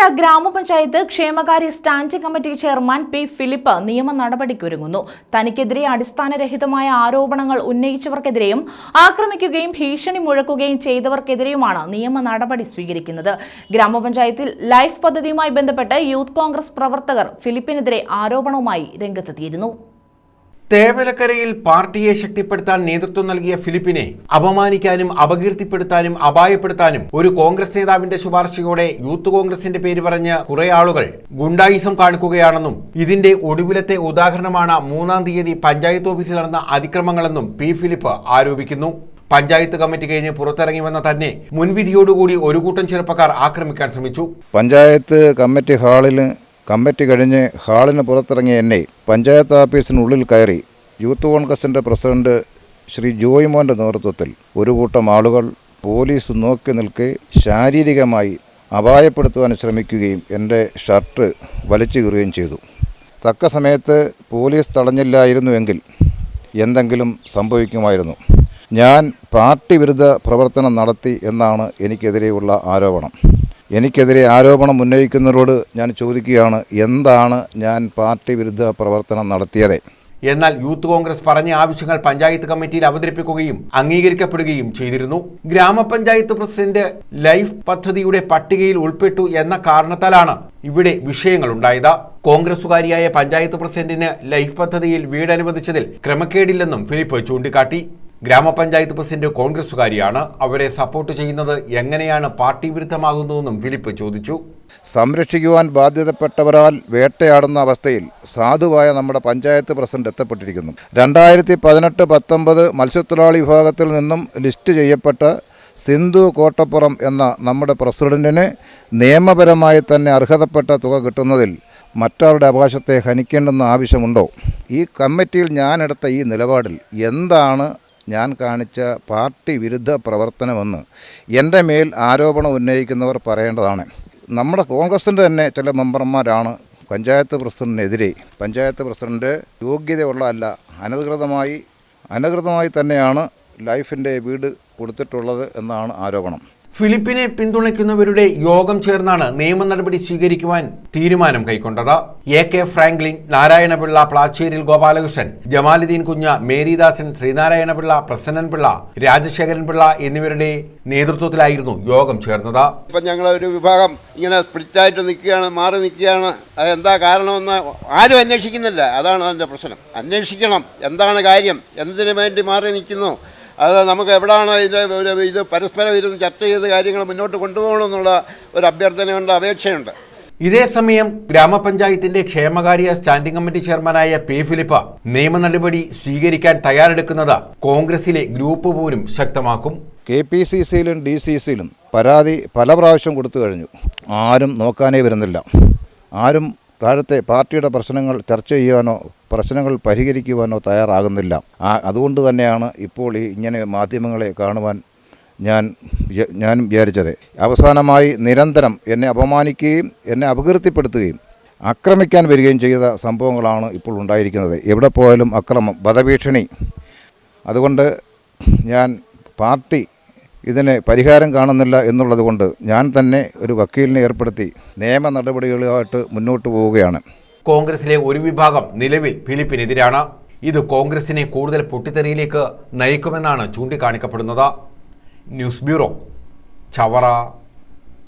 തൃക്കാക്കര ഗ്രാമപഞ്ചായത്ത് ക്ഷേമകാര്യ standing committee chairman P Philip നിയമ നടപടിക്കൊരുങ്ങുന്നു. തനിക്കെതിരെ അടിസ്ഥാനരഹിതമായ ആരോപണങ്ങൾ ഉന്നയിച്ചവർക്കെതിരെയും ആക്രമിക്കുകയും ഭീഷണി മുഴക്കുകയും ചെയ്തവർക്കെതിരെയുമാണ് നിയമ നടപടി സ്വീകരിക്കുന്നത്. ഗ്രാമപഞ്ചായത്തിൽ ലൈഫ് പദ്ധതിയുമായി ബന്ധപ്പെട്ട് യൂത്ത് കോൺഗ്രസ് പ്രവർത്തകർ ഫിലിപ്പിനെതിരെ ആരോപണവുമായി രംഗത്തെത്തിയിരുന്നു. തേവലക്കരയിൽ പാർട്ടിയെ ശക്തിപ്പെടുത്താൻ നേതൃത്വം നൽകിയ ഫിലിപ്പിനെ അപമാനിക്കാനും അപകീർത്തിപ്പെടുത്താനും അപായപ്പെടുത്താനും ഒരു കോൺഗ്രസ് നേതാവിന്റെ ശുപാർശയോടെ യൂത്ത് കോൺഗ്രസിന്റെ പേര് പറഞ്ഞ് കുറെ ആളുകൾ ഗുണ്ടായിസം കാണിക്കുകയാണെന്നും ഇതിന്റെ ഒടുവിലത്തെ ഉദാഹരണമാണ് മൂന്നാം തീയതി പഞ്ചായത്ത് ഓഫീസിൽ നടന്ന അതിക്രമങ്ങളെന്നും പി ഫിലിപ്പ് ആരോപിക്കുന്നു. പഞ്ചായത്ത് കമ്മിറ്റി കഴിഞ്ഞ് പുറത്തിറങ്ങി വന്ന തന്നെ മുൻവിധിയോടുകൂടി ഒരു കൂട്ടം ചെറുപ്പക്കാർ ആക്രമിക്കാൻ ശ്രമിച്ചു. പഞ്ചായത്ത് കമ്മിറ്റി ഹാളിൽ കമ്മിറ്റി കഴിഞ്ഞ് ഹാളിന് പുറത്തിറങ്ങിയ എന്നെ പഞ്ചായത്ത് ഓഫീസിനുള്ളിൽ കയറി യൂത്ത് കോൺഗ്രസിന്റെ പ്രസിഡന്റ് ശ്രീ ജോയ് മോന്റെ നേതൃത്വത്തിൽ ഒരു കൂട്ടം ആളുകൾ പോലീസ് നോക്കി നിൽക്കെ ശാരീരികമായി അപായപ്പെടുത്തുവാൻ ശ്രമിക്കുകയും എന്റെ ഷർട്ട് വലിച്ചു കീറുകയും ചെയ്തു. തക്ക സമയത്ത് പോലീസ് തടഞ്ഞില്ലായിരുന്നുവെങ്കിൽ എന്തെങ്കിലും സംഭവിക്കുമായിരുന്നു. ഞാൻ പാർട്ടി വിരുദ്ധ പ്രവർത്തനം നടത്തി എന്നാണ് എനിക്കെതിരെയുള്ള ആരോപണം. എനിക്കെതിരെ ആരോപണം ഉന്നയിക്കുന്നവരോട് ഞാൻ ചോദിക്കുകയാണ് എന്താണ് ഞാൻ പാർട്ടി വിരുദ്ധ പ്രവർത്തനം നടത്തിയത്? എന്നാൽ യൂത്ത് കോൺഗ്രസ് പറഞ്ഞ ആവശ്യങ്ങൾ പഞ്ചായത്ത് കമ്മിറ്റിയിൽ അവതരിപ്പിക്കുകയും അംഗീകരിക്കപ്പെടുകയും ചെയ്തിരുന്നു. ഗ്രാമപഞ്ചായത്ത് പ്രസിഡന്റ് ലൈഫ് പദ്ധതിയുടെ പട്ടികയിൽ ഉൾപ്പെട്ടു എന്ന കാരണത്താലാണ് ഇവിടെ വിഷയങ്ങൾ ഉണ്ടായത് കോൺഗ്രസുകാരിയായ പഞ്ചായത്ത് പ്രസിഡന്റിന് ലൈഫ് പദ്ധതിയിൽ വീട് അനുവദിച്ചതിൽ ക്രമക്കേടില്ലെന്നും ഫിലിപ്പ് ചൂണ്ടിക്കാട്ടി. ഗ്രാമപഞ്ചായത്ത് പ്രസിഡന്റ് കോൺഗ്രസുകാരിയാണ് അവരെ സപ്പോർട്ട് ചെയ്യുന്നത്. എങ്ങനെയാണ് പാർട്ടി വിരുദ്ധമാകുന്നതെന്നും ഫിലിപ്പ് ചോദിച്ചു. സംരക്ഷിക്കുവാൻ ബാധ്യതപ്പെട്ടവരാൽ വേട്ടയാടുന്ന അവസ്ഥയിൽ സാധുവായ നമ്മുടെ പഞ്ചായത്ത് പ്രസിഡന്റ് എത്തപ്പെട്ടിരിക്കുന്നു. രണ്ടായിരത്തി പതിനെട്ട് പത്തൊമ്പത് മത്സ്യത്തൊഴിലാളി വിഭാഗത്തിൽ നിന്നും ലിസ്റ്റ് ചെയ്യപ്പെട്ട സിന്ധു കോട്ടപ്പുറം എന്ന നമ്മുടെ പ്രസിഡന്റിന് നിയമപരമായി തന്നെ അർഹതപ്പെട്ട തുക കിട്ടുന്നതിൽ മറ്റവരുടെ അവകാശത്തെ ഹനിക്കേണ്ടെന്ന ആവശ്യമുണ്ടോ? ഈ കമ്മിറ്റിയിൽ ഞാനെടുത്ത ഈ നിലപാടിൽ എന്താണ് ഞാൻ കാണിച്ച പാർട്ടി വിരുദ്ധ പ്രവർത്തനമെന്ന് എന്റെ മേൽ ആരോപണം ഉന്നയിക്കുന്നവർ പറയേണ്ടതാണ്. നമ്മുടെ കോൺഗ്രസിന്റെ തന്നെ ചില മെമ്പർമാരാണ് പഞ്ചായത്ത് പ്രസിഡന്റിനെതിരെ. പഞ്ചായത്ത് പ്രസിഡന്റ് യോഗ്യതയുള്ള അല്ല അനധികൃതമായി അനധികൃതമായി തന്നെയാണ് ലൈഫിന്റെ വീട് കൊടുത്തിട്ടുള്ളത് എന്നാണ് ആരോപണം. ഫിലിപ്പിനെ പിന്തുണയ്ക്കുന്നവരുടെ യോഗം ചേർന്നാണ് നിയമ നടപടി സ്വീകരിക്കുവാൻ തീരുമാനം കൈക്കൊണ്ടത്. A K Franklin Narayanapillai Placheril Gopalakrishnan Jamaluddin കുഞ്ഞ മേരിദാസൻ ശ്രീനാരായണപിള്ള പ്രസന്നൻപിള്ള രാജശേഖരൻ പിള്ള എന്നിവരുടെ നേതൃത്വത്തിലായിരുന്നു യോഗം ചേർന്നത്. ഇപ്പം ഞങ്ങൾ ഒരു വിഭാഗം ഇങ്ങനെ സ്പ്ലിറ്റായിട്ട് നിൽക്കുകയാണ് മാറി നിൽക്കുകയാണ്. അതെന്താ കാരണമെന്ന് ആരും അന്വേഷിക്കുന്നില്ല. അതാണ് അതിന്റെ പ്രശ്നം. അന്വേഷിക്കണം. എന്താണ് കാര്യം? എന്തിനു വേണ്ടി മാറി നിൽക്കുന്നു? അത് നമുക്ക് എവിടെയാണ് ഇതിന്റെ ഒരു ഇത് പരസ്പരം ഇരുന്ന് ചർച്ച ചെയ്ത് കാര്യങ്ങൾ മുന്നോട്ട് കൊണ്ടുപോകണമെന്നുള്ള ഒരു അഭ്യർത്ഥനയുണ്ട് അപേക്ഷയുണ്ട്. ഇതേസമയം ഗ്രാമപഞ്ചായത്തിന്റെ ക്ഷേമകാര്യ സ്റ്റാൻഡിംഗ് കമ്മിറ്റി ചെയർമാനായ പി ഫിലിപ്പ നിയമ നടപടി സ്വീകരിക്കാൻ തയ്യാറെടുക്കുന്നത് കോൺഗ്രസിലെ ഗ്രൂപ്പ് പോലും ശക്തമാക്കും. കെ പി സി സിയിലും ഡി സി സിയിലും പരാതി പല പ്രാവശ്യം കൊടുത്തു കഴിഞ്ഞു. ആരും നോക്കാനേ വരുന്നില്ല. ആരും താഴത്തെ പാർട്ടിയുടെ പ്രശ്നങ്ങൾ ചർച്ച ചെയ്യാനോ പ്രശ്നങ്ങൾ പരിഹരിക്കുവാനോ തയ്യാറാകുന്നില്ല. അതുകൊണ്ട് തന്നെയാണ് ഇപ്പോൾ ഈ ഇങ്ങനെ മാധ്യമങ്ങളെ കാണുവാൻ ഞാൻ ഞാൻ വിചാരിച്ചത്. അവസാനമായി നിരന്തരം എന്നെ അപമാനിക്കുകയും എന്നെ അപകീർത്തിപ്പെടുത്തുകയും ആക്രമിക്കാൻ വരികയും ചെയ്ത സംഭവങ്ങളാണ് ഇപ്പോൾ ഉണ്ടായിരിക്കുന്നത്. എവിടെ പോയാലും അക്രമം വധഭീഷണി. അതുകൊണ്ട് ഞാൻ പാർട്ടി ഇതിന് പരിഹാരം കാണുന്നില്ല എന്നുള്ളത് കൊണ്ട് ഞാൻ തന്നെ ഒരു വക്കീലിനെ ഏർപ്പെടുത്തി നിയമ നടപടികളുമായിട്ട് മുന്നോട്ട് പോവുകയാണ്. കോൺഗ്രസിലെ ഒരു വിഭാഗം നിലവിൽ ഫിലിപ്പിനെതിരാണ്. ഇത് കോൺഗ്രസിനെ കൂടുതൽ പൊട്ടിത്തെറിയിലേക്ക് നയിക്കുമെന്നാണ് ചൂണ്ടിക്കാണിക്കപ്പെടുന്നത്. News bureau Chavara.